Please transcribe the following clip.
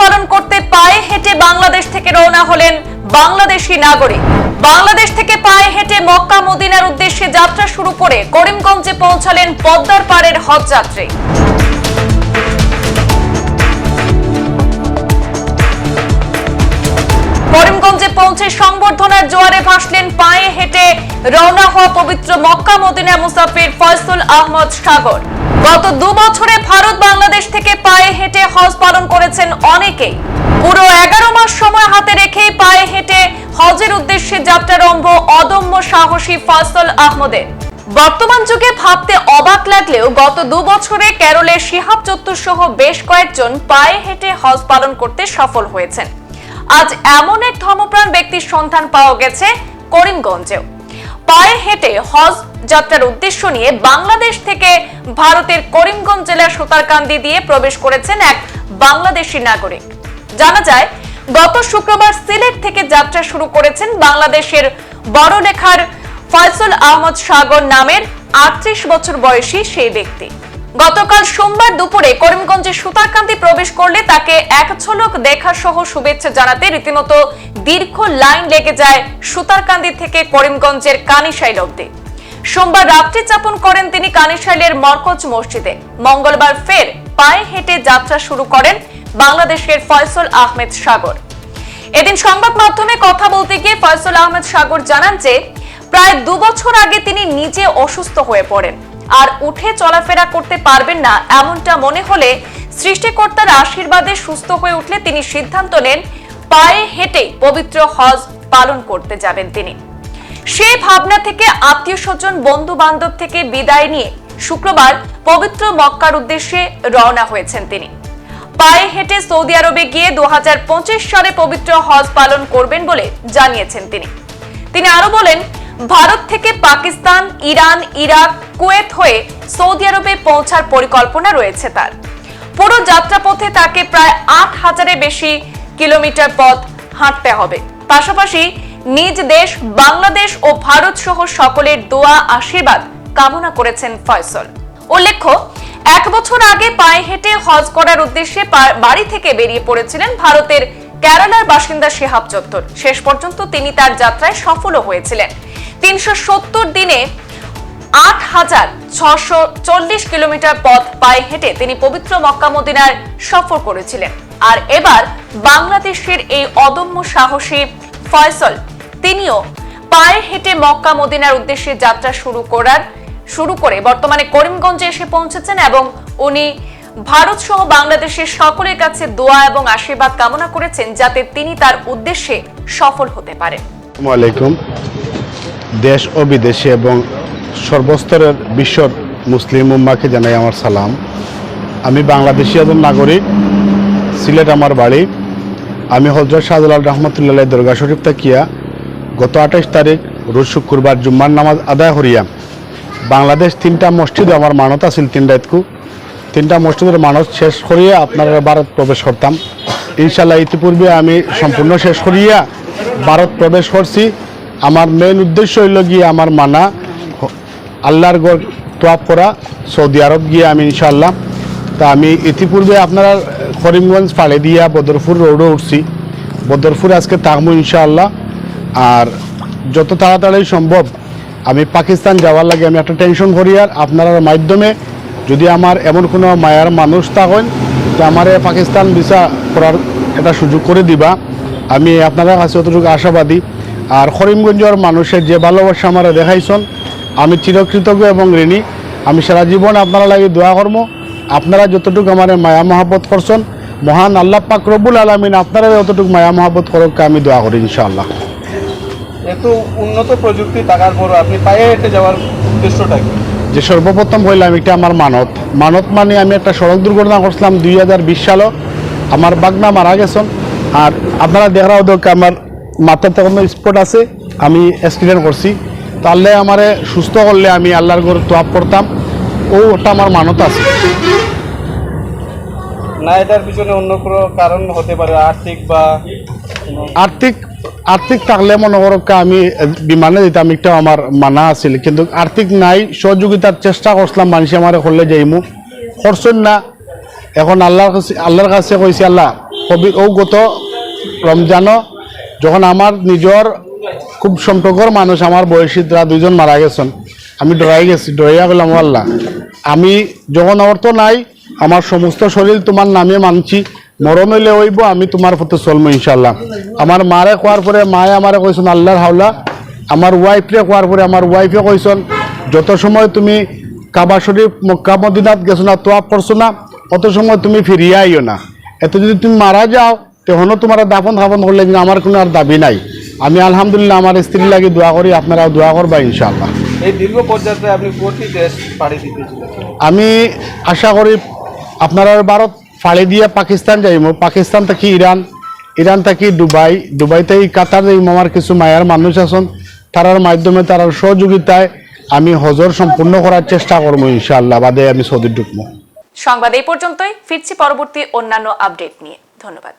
পালন করতে পায়ে হেঁটে বাংলাদেশ থেকে রওনা হলেন বাংলাদেশি নাগরিক। বাংলাদেশ থেকে পায়ে হেঁটে মক্কা মদিনার উদ্দেশ্যে যাত্রা শুরু করে করিমগঞ্জে পৌঁছালেন পদ্মার পাড়ের হজ যাত্রী। করিমগঞ্জে পৌঁছে সংবর্ধনার জোয়ারে ভাসলেন পায়ে হেঁটে রওনা হওয়া পবিত্র মক্কা মদিনা মুসাফির ফয়সুল আহমদ সাগর। গত দু বছরে ভারত বাংলাদেশ থেকে পায়ে হেঁটে হজ পালন করেছেন অনেকেই। পুরো এগারো মাস সময় হাতে রেখেই পায়ে হেঁটে হজের উদ্দেশ্যে যাত্রারম্ভ অদম্য সাহসী ফয়সল আহমদের। বর্তমান যুগে ভাবতে অবাক লাগলেও গত দু বছরে কেরলের শিহাব চত্বর সহ বেশ কয়েকজন পায়ে হেঁটে হজ পালন করতে সফল হয়েছেন। আজ এমন এক ধর্মপ্রাণ ব্যক্তির সন্ধান পাওয়া গেছে করিমগঞ্জেও। পায়ে হেঁটে হজ যাত্রার উদ্দেশ্য নিয়ে বাংলাদেশ থেকে ভারতের করিমগঞ্জ জেলার সুতারকান্দি দিয়ে প্রবেশ করেছেন এক বাংলাদেশি নাগরিক। জানা যায়, গত শুক্রবার সিলেট থেকে যাত্রা শুরু করেছেন বাংলাদেশের বড়লেখার ফয়সল আহমদ সাগর নামের আটত্রিশ বছর বয়সী সেই ব্যক্তি। গতকাল সোমবার দুপুরে করিমগঞ্জে সুতারকান্দি প্রবেশ করলে তাকে এক ঝলক দেখা সহ শুভেচ্ছা জানাতে রীতিমতো দীর্ঘ লাইন লেগে যায় সুতারকান্দি থেকে করিমগঞ্জের কানিশাইল অব্দি সোমবার রাত্রি যাপন করেন তিনি কানিশাইলের মরকজ মসজিদে। মঙ্গলবার ফের পায়ে হেঁটে যাত্রা শুরু করেন বাংলাদেশের ফয়সল আহমেদ সাগর। এদিন সংবাদ মাধ্যমে কথা বলতে গিয়ে ফয়সল আহমেদ সাগর জানান যে, প্রায় দু বছর আগে তিনি নিজে অসুস্থ হয়ে পড়েন। আর উঠে চলাফেরা করতে পারবেন না। এমনটা মনে হলে সৃষ্টিকর্তার আশীর্বাদে সুস্থ হয়ে উঠলে তিনি সিদ্ধান্ত নেন, পায়ে হেঁটে পবিত্র হজ পালন করতে যাবেন তিনি। সেই ভাবনা থেকে আত্মীয় স্বজন বন্ধু বান্ধব থেকে বিদায় নিয়ে শুক্রবার পবিত্র মক্কার উদ্দেশ্যে রওনা হয়েছেন তিনি। পায়ে হেঁটে সৌদি আরবে গিয়ে দু হাজার পঁচিশ সালে পবিত্র হজ পালন করবেন বলে জানিয়েছেন তিনি। তিনি আরও বলেন ভারত থেকে পাকিস্তান, ইরান, ইরাক, কুয়েত হয়ে সৌদি আরবে পৌঁছার পরিকল্পনা রয়েছে তার। পুরো যাত্রাপথে তাকে প্রায় আট হাজারের বেশি কিলোমিটার পথ হাঁটতে হবে। পাশাপাশি নিজ দেশ, বাংলাদেশ ও ভারত সহ সকলের দোয়া, আশীর্বাদ কামনা করেছেন ফয়সল। উল্লেখ্য, এক বছর আগে পায়ে হেঁটে হজ করার উদ্দেশ্যে বাড়ি থেকে বেরিয়ে পড়েছিলেন ভারতের কেরালার বাসিন্দা শেহাব চত্বর শেষ পর্যন্ত তিনি তার যাত্রায় সফলও হয়েছিলেন। তিনশো সত্তর দিনে আট হাজার ছশো চল্লিশ কিলোমিটার পথ পায়ে হেঁটে তিনি পবিত্র মক্কা মদিনার সফর করেছিলেন। আর এবার বাংলাদেশের এই অদম্য সাহসী ফয়সল, তিনিও পায়ে হেঁটে মক্কা মদিনার উদ্দেশ্যে যাত্রা শুরু করার, শুরু করে বর্তমানে করিমগঞ্জে এসে পৌঁছেছেন এবং উনি ভারত সহ বাংলাদেশের সকলের কাছে দোয়া এবং আশীর্বাদ কামনা করেছেন যাতে তিনি তার উদ্দেশ্যে সফল হতে পারেন। আসসালামু আলাইকুম। দেশ ও বিদেশে এবং সর্বস্তরের বিশ্বর মুসলিম উম্মাকে জানাই আমার সালাম। আমি বাংলাদেশি একজন নাগরিক, সিলেট আমার বাড়ি। আমি হজরত শাহজালাল রহমতুল্লাহ দুর্গা শরীফ তাকিয়া গত আঠাশ তারিখ, রোজ শুক্রবার জুম্মার নামাজ আদায় করিয়া বাংলাদেশ তিনটা মসজিদে আমার মানত আছিল তিন রাতকু। তিনটা মসজিদের মানত শেষ করিয়া আপনারা ভারত প্রবেশ করতাম। ইনশাল্লাহ ইতিপূর্বে আমি সম্পূর্ণ শেষ করিয়া ভারত প্রবেশ করছি। আমার মেইন উদ্দেশ্য হইল গিয়ে আমার মানা, আল্লাহর গড় তোয়াপ করা, সৌদি আরব গিয়ে আমি ইনশাল্লাহ তা আমি ইতিপূর্বে আপনারা করিমগঞ্জ পাড়ে দিয়া বদরপুর রোডও উঠছি। বদরপুর আজকে থাকব ইনশাআল্লাহ। আর যত তাড়াতাড়ি সম্ভব আমি পাকিস্তান যাওয়ার লাগে আমি একটা টেনশন করি। আর আপনার মাধ্যমে যদি আমার এমন কোনো মায়ার মানুষ থাকেন, তো আমার পাকিস্তান ভিসা করার একটা সুযোগ করে দিবা। আমি আপনারা কাছে অতটুকু আশাবাদী আর করিমগঞ্জের মানুষের যে ভালোবাসা আমার দেখাইছেন আমি চিরকৃতজ্ঞ এবং ঋণী। আমি সারা জীবন আপনারা লাগে দোয়া কর্ম আপনারা যতটুকু আমার মায়া মহাব্বত করছেন মহান আল্লাহ পাক রব্বুল আলমিন আপনারা যতটুকু মায়া মহাব্বত করক আমি দোয়া করি ইনশাআল্লাহ। এত উন্নত প্রযুক্তি থাকার পরও আপনি পায়ে হেঁটে যাওয়ার উদ্দেশ্যটা কি? যে সর্বপ্রথম হইলাম এটা আমার মানত। মানত মানে আমি একটা সড়ক দুর্ঘটনা করছিলাম দুই হাজার বিশ সালও আমার বাগনা মারা গেছেন। আর আপনারা দেখাও দেখ আমার মাথাতে কোনো স্পট আছে আমি অ্যাক্সিডেন্ট করছি। তাহলে আমারে সুস্থ করলে আমি আল্লাহর ঘর তোয়াপ করতাম। ও ওটা আমার মানত আছে। না এটার পিছনে অন্য কোনো কারণ হতে পারে আর্থিক বা আর্থিক আর্থিক থাকলে মনে করো আমি বিমানে দিতাম একটা আমার মানা আছিল। কিন্তু আর্থিক নাই সহযোগিতার চেষ্টা করছিলাম মানুষ আমার করলে যাইমু। করছেন না এখন আল্লাহর কাছে আল্লাহর কাছে কইছি আল্লাহ কবি ও গত রমজানও যখন আমার নিজের খুব সম্পর্কর মানুষ, আমার বয়সীরা দুইজন মারা গেছেন। আমি ডরাই গেছি, ডরাইয়া গেলাম আল্লাহ, আমি যখন অর্থ নাই, আমার সমস্ত শরীর তোমার নামে মানছি, মরণ হইলে হইব, আমি তোমার প্রতি চলবো ইনশাল্লাহ আমার মারে কোয়ার পরে মায়ে আমারে কইছেন, আল্লাহর হাওলা। আমার ওয়াইফরে কোয়ার পরে আমার ওয়াইফে কইছেন, যত সময় তুমি কাবা শরীফ, মক্কা, মদিনাত গেছো না তোয়াপ করছ না, অত সময় তুমি ফিরিয়ে আইও না। এত যদি তুমি মারা যাও তখনও তোমার দাফন খাফন করলে কিন্তু আমার কোনো আর দাবি নাই। আমি আলহামদুলিল্লাহ আমার স্ত্রী লাগে দোয়া করি আপনারা দোয়া করবা ইনশাআল্লাহ। এই দীর্ঘ পর্যায়ে আপনি প্রতি দেশ পাড়ি দিতেছিলেন আমি আশা করি আপনারা ভারত ফাড়ি দিয়ে পাকিস্তান যাইব। পাকিস্তান থেকে ইরান ইরান থেকে দুবাই দুবাই থেকে কাতার যাইব। আমার কিছু মায়ার মানুষ আছেন তারার মাধ্যমে তারার সহযোগিতায় আমি হজর সম্পূর্ণ করার চেষ্টা করব ইনশাআল্লাহ বাদে আমি সৌদি ঢুকবো। সংবাদ এই পর্যন্তই। ফিরছি পরবর্তী অন্যান্য আপডেট নিয়ে। ধন্যবাদ।